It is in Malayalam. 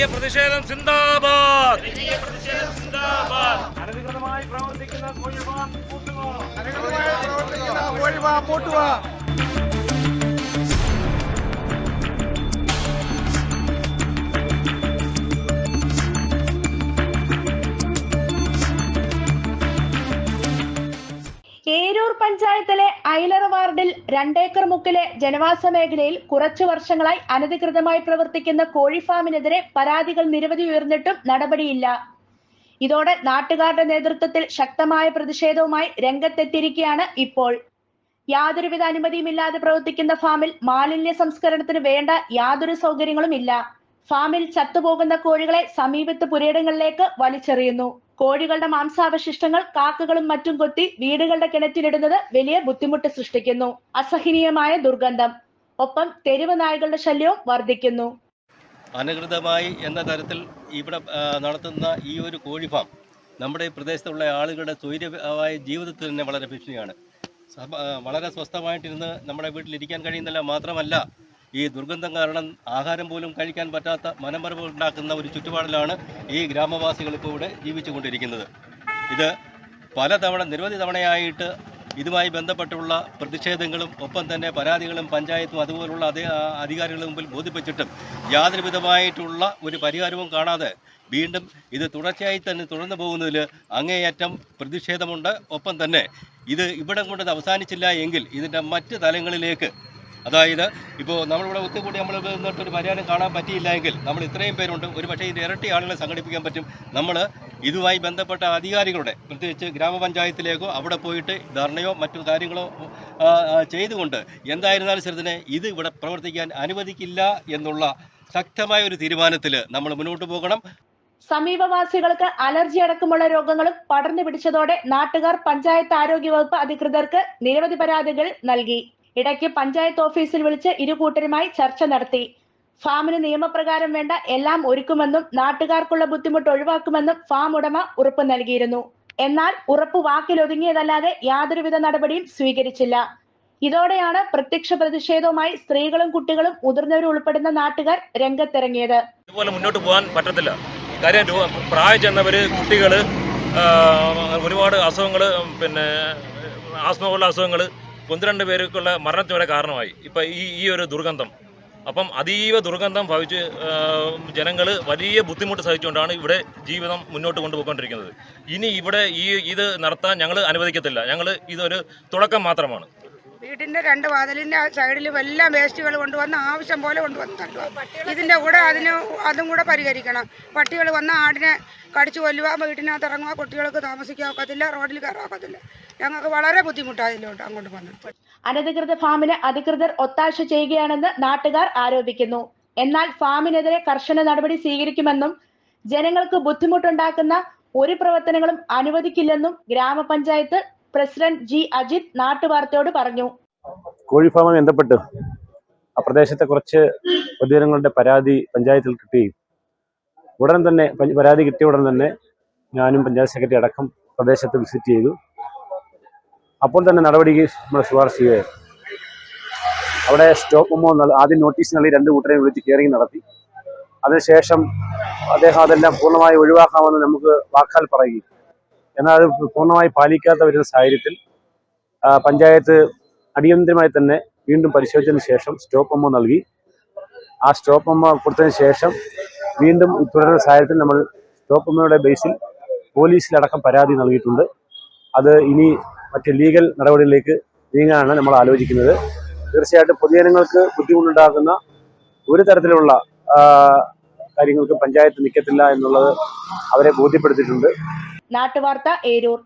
ജനകീയ പ്രതിഷേധം സിന്ദാബാദ്. അനധികൃതമായി പ്രവർത്തിക്കുന്ന കോഴി ഫാം പൂട്ടുക. ഏരൂർ പഞ്ചായത്തിലെ ഐലറ വാർഡിൽ രണ്ടേക്കർ മുക്കിലെ ജനവാസ മേഖലയിൽ കുറച്ചു വർഷങ്ങളായി അനധികൃതമായി പ്രവർത്തിക്കുന്ന കോഴിഫാമിനെതിരെ പരാതികൾ നിരവധി ഉയർന്നിട്ടും നടപടിയില്ല. ഇതോടെ നാട്ടുകാരുടെ നേതൃത്വത്തിൽ ശക്തമായ പ്രതിഷേധവുമായി രംഗത്തെത്തിയിരിക്കുകയാണ് ഇപ്പോൾ. യാതൊരുവിധ അനുമതിയുമില്ലാതെ പ്രവർത്തിക്കുന്ന ഫാമിൽ മാലിന്യ സംസ്കരണത്തിന് വേണ്ട യാതൊരു സൗകര്യങ്ങളും ഇല്ല ഫാമിൽ ചത്തുപോകുന്ന കോഴികളെ സമീപത്ത് പുരയിടങ്ങളിലേക്ക് വലിച്ചെറിയുന്നു. കോഴികളുടെ മാംസാവശിഷ്ടങ്ങൾ കാക്കകളും മറ്റും കൊത്തി വീടുകളുടെ കിണറ്റിലിടുന്നത് വലിയ ബുദ്ധിമുട്ട് സൃഷ്ടിക്കുന്നു. അസഹനീയമായ ദുർഗന്ധം. ഒപ്പം തെരുവ് നായകളുടെ ശല്യവും വർദ്ധിക്കുന്നു. അനധികൃതമായി എന്ന തരത്തിൽ ഇവിടെ നടത്തുന്ന ഈ ഒരു കോഴി ഫാം നമ്മുടെ പ്രദേശത്തുള്ള ആളുകളുടെ സ്വൈര്യമായ ജീവിതത്തിൽ തന്നെ വളരെ ഭീഷണിയാണ്. വളരെ സ്വസ്ഥമായിട്ടിരുന്ന് നമ്മുടെ വീട്ടിലിരിക്കാൻ കഴിയുന്നില്ല മാത്രമല്ല ഈ ദുർഗന്ധം കാരണം ആഹാരം പോലും കഴിക്കാൻ പറ്റാത്ത മനമരവ് ഉണ്ടാക്കുന്ന ഒരു ചുറ്റുപാടിലാണ് ഈ ഗ്രാമവാസികൾ ഇപ്പോൾ ഇവിടെ ജീവിച്ചു കൊണ്ടിരിക്കുന്നത് ഇത് പലതവണ നിരവധി തവണയായിട്ട് ഇതുമായി ബന്ധപ്പെട്ടുള്ള പ്രതിഷേധങ്ങളും ഒപ്പം തന്നെ പരാതികളും പഞ്ചായത്തും അതുപോലുള്ള അതേ അധികാരികളുടെ മുമ്പിൽ ബോധിപ്പിച്ചിട്ടും യാതൊരു വിധമായിട്ടുള്ള ഒരു പരിഹാരവും കാണാതെ വീണ്ടും ഇത് തുടർച്ചയായി തന്നെ തുടർന്നു പോകുന്നതിൽ അങ്ങേയറ്റം പ്രതിഷേധമുണ്ട്. ഒപ്പം തന്നെ ഇത് ഇവിടം കൊണ്ട് ഇത് അവസാനിച്ചില്ല എങ്കിൽ ഇതിന്റെ മറ്റ് തലങ്ങളിലേക്ക് അതായത് ഇപ്പോൾ നമ്മളിവിടെ ഒത്തുകൂടി നമ്മൾ നിന്നിട്ട് ഒരു പരിഹാരം കാണാൻ പറ്റിയില്ല എങ്കിൽ നമ്മൾ ഇത്രയും പേരുണ്ട്. ഒരു പക്ഷേ ഇത് ഇരട്ടി ആളുകളെ സംഘടിപ്പിക്കാൻ പറ്റും. നമ്മൾ ഇതുമായി ബന്ധപ്പെട്ട അധികാരികളുടെ പ്രത്യേകിച്ച് ഗ്രാമപഞ്ചായത്തിലേക്കോ അവിടെ പോയിട്ട് ധർണയോ മറ്റു കാര്യങ്ങളോ ചെയ്തുകൊണ്ട് എന്തായിരുന്നാലും ശരി ഇത് ഇവിടെ പ്രവർത്തിക്കാൻ അനുവദിക്കില്ല എന്നുള്ള ശക്തമായ ഒരു തീരുമാനത്തിൽ നമ്മൾ മുന്നോട്ട് പോകണം. സമീപവാസികൾക്ക് അലർജി അടക്കമുള്ള രോഗങ്ങളും പടർന്നു പിടിച്ചതോടെ നാട്ടുകാർ പഞ്ചായത്ത് ആരോഗ്യവകുപ്പ് അധികൃതർക്ക് നിരവധി പരാതികൾ നൽകി. ഇടയ്ക്ക് പഞ്ചായത്ത് ഓഫീസിൽ വിളിച്ച് ഇരു കൂട്ടരുമായി ചർച്ച നടത്തി. ഫാമിന് നിയമപ്രകാരം വേണ്ട എല്ലാം ഒരുക്കുമെന്നും നാട്ടുകാർക്കുള്ള ബുദ്ധിമുട്ട് ഒഴിവാക്കുമെന്നും ഫാം ഉടമ ഉറപ്പ് നൽകിയിരുന്നു. എന്നാൽ ഉറപ്പ് വാക്കിലൊതുങ്ങിയതല്ലാതെ യാതൊരുവിധ നടപടിയും സ്വീകരിച്ചില്ല. ഇതോടെയാണ് പ്രത്യക്ഷ പ്രതിഷേധവുമായി സ്ത്രീകളും കുട്ടികളും മുതിർന്നവരും ഉൾപ്പെടുന്ന നാട്ടുകാർ രംഗത്തിറങ്ങിയത്. ഇതുപോലെ മുന്നോട്ട് പോകാൻ പറ്റത്തില്ല. കാര്യം പ്രായം ചെന്നവര് കുട്ടികൾ ഒരുപാട് അസുഖങ്ങൾ പിന്നെ ആസ്മ പോലുള്ള ഒന്ന് പേർക്കുള്ള മരണത്തിന് വരെ കാരണമായി. ഇപ്പം ഈ ഈ ഒരു ദുർഗന്ധം. അപ്പം അതീവ ദുർഗന്ധം ഭവിച്ച് ജനങ്ങൾ വലിയ ബുദ്ധിമുട്ട് സഹിച്ചുകൊണ്ടാണ് ഇവിടെ ജീവിതം മുന്നോട്ട് കൊണ്ടുപോയിക്കൊണ്ടിരിക്കുന്നത്. ഇനി ഇവിടെ ഈ ഇത് നടത്താൻ ഞങ്ങൾ അനുവദിക്കത്തില്ല. ഞങ്ങൾ ഇതൊരു തുടക്കം മാത്രമാണ്. വീടിന്റെ രണ്ട് വാതിലിന്റെ സൈഡിലും എല്ലാം വേസ്റ്റുകൾ കൊണ്ടുവന്ന് ആവശ്യം പോലെ കൊണ്ടുവന്ന് തട്ടുക ഇതിന്റെ കൂടെ അതിന് അതും കൂടെ പരിഹരിക്കണം. പട്ടികൾ വന്ന് ആടിനെ കടിച്ചു കൊല്ലുക വീട്ടിനകത്ത് ഇറങ്ങുക കുട്ടികൾക്ക് താമസിക്കാൻ ഒക്കത്തില്ല റോഡിൽ കയറാൻ ഒക്കത്തില്ല. ഞങ്ങൾക്ക് വളരെ ബുദ്ധിമുട്ടായതിലോട്ട് അങ്ങോട്ട് വന്നിട്ട് അനധികൃത ഫാമിന് അധികൃതർ ഒത്താശ ചെയ്യുകയാണെന്ന് നാട്ടുകാർ ആരോപിക്കുന്നു. എന്നാൽ ഫാമിനെതിരെ കർശന നടപടി സ്വീകരിക്കുമെന്നും ജനങ്ങൾക്ക് ബുദ്ധിമുട്ടുണ്ടാക്കുന്ന ഒരു പ്രവർത്തനങ്ങളും അനുവദിക്കില്ലെന്നും ഗ്രാമപഞ്ചായത്ത് പ്രസിഡന്റ് ജി അജിത് നാട്ടുവാർത്തയോട് പറഞ്ഞു. കോഴി ഫാമുമായി ബന്ധപ്പെട്ട് ആ പ്രദേശത്തെ കുറച്ച് പൊതുജനങ്ങളുടെ പരാതി പഞ്ചായത്തിൽ കിട്ടുകയും ഉടൻ തന്നെ പരാതി കിട്ടിയ ഉടൻ തന്നെ ഞാനും പഞ്ചായത്ത് സെക്രട്ടറി അടക്കം പ്രദേശത്ത് വിസിറ്റ് ചെയ്തു. അപ്പോൾ തന്നെ നടപടിക്ക് നമ്മൾ ശുപാർശ ചെയ്യുകയായിരുന്നു. അവിടെ സ്റ്റോപ്പ് മോ ആദ്യം നോട്ടീസ് നൽകി രണ്ട് കൂട്ടരെയും വിളിച്ച് ഹിയറിംഗ് നടത്തി. അതിനുശേഷം അദ്ദേഹം അതെല്ലാം പൂർണമായി ഒഴിവാക്കാമെന്ന് നമുക്ക് വാക്കാൽ പറയുകയും എന്നാൽ അത് പൂർണമായി പാലിക്കാത്ത വരുന്ന സാഹചര്യത്തിൽ പഞ്ചായത്ത് അടിയന്തരമായി തന്നെ വീണ്ടും പരിശോധിച്ചതിന് ശേഷം സ്റ്റോപ്പ് അമ്മ നൽകി. ആ സ്റ്റോപ്പ് അമ്മ കൊടുത്തതിന് ശേഷം വീണ്ടും തുടരുന്ന സാഹചര്യത്തിൽ നമ്മൾ സ്റ്റോപ്പമ്മയുടെ ബേസിൽ പോലീസിലടക്കം പരാതി നൽകിയിട്ടുണ്ട്. അത് ഇനി മറ്റ് ലീഗൽ നടപടികളിലേക്ക് നീങ്ങാനാണ് നമ്മൾ ആലോചിക്കുന്നത്. തീർച്ചയായിട്ടും പൊതുജനങ്ങൾക്ക് ബുദ്ധിമുട്ടുണ്ടാക്കുന്ന ഒരു തരത്തിലുള്ള കാര്യങ്ങൾക്ക് പഞ്ചായത്ത് നിൽക്കത്തില്ല എന്നുള്ളത് അവരെ ബോധ്യപ്പെടുത്തിയിട്ടുണ്ട്. നാട്ടുവാർത്ത ഏരൂർ.